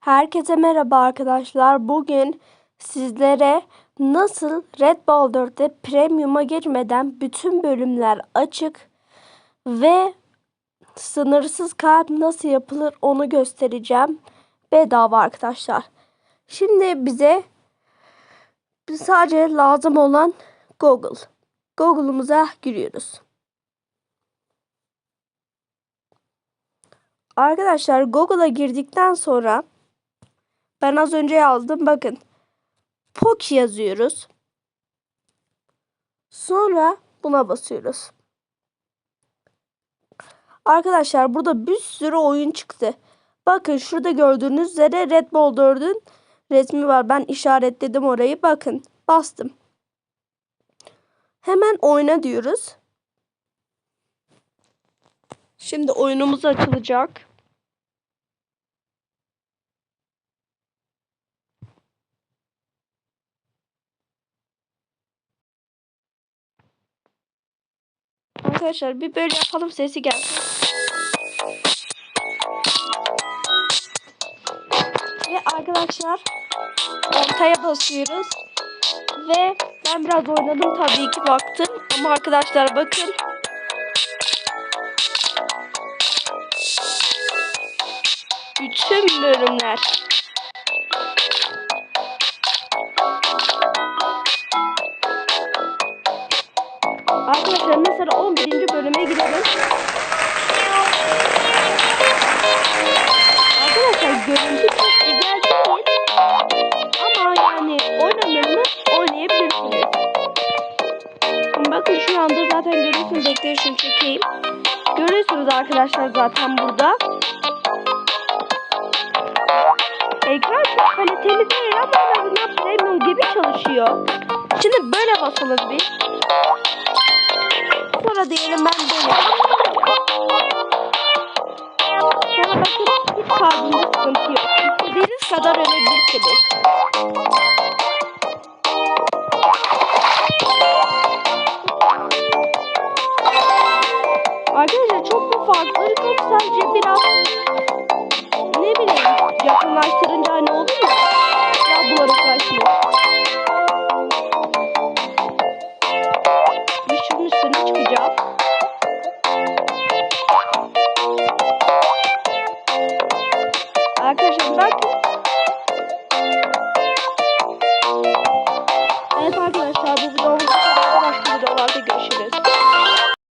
Herkese merhaba arkadaşlar. Bugün sizlere nasıl Red Bull 4'te Premium'a girmeden bütün bölümler açık ve sınırsız kalp nasıl yapılır onu göstereceğim. Bedava arkadaşlar. Şimdi bize sadece lazım olan Google. Google'ımıza giriyoruz. Arkadaşlar Google'a girdikten sonra ben az önce yazdım bakın. Poki yazıyoruz. Sonra buna basıyoruz. Arkadaşlar burada bir sürü oyun çıktı. Bakın şurada gördüğünüz üzere Red Bull 4'ün resmi var. Ben işaretledim orayı. Bakın bastım. Hemen oyna diyoruz. Şimdi oyunumuz açılacak. Arkadaşlar bir böyle yapalım sesi gelsin. Ve arkadaşlar ortaya basıyoruz. Ve ben biraz oynadım tabii ki baktım. Ama arkadaşlar bakın. Bütün bölümler. Arkadaşlar mesela 11. bölüme girelim. Arkadaşlar görüntü çok güzel değil. Ama yani oynamayı oynayabilirsiniz. Bakın şu anda zaten görüyorsunuz. Bekleyin şunu çekeyim. Görüyorsunuz arkadaşlar zaten burada. Ekran çok kaliteli değil ama en azından premium gibi çalışıyor. Şimdi böyle basalım bir. Sonra diyelim ben böyle. Sonra bakın hiç kalbinde sıkıntı yok. İstediğiniz kadar ölebilirsiniz. Arkadaşlar çok bir farkları yok. Sadece biraz ne bileyim yakınlaştırınca hani olur ya. Arkadaşlar bakın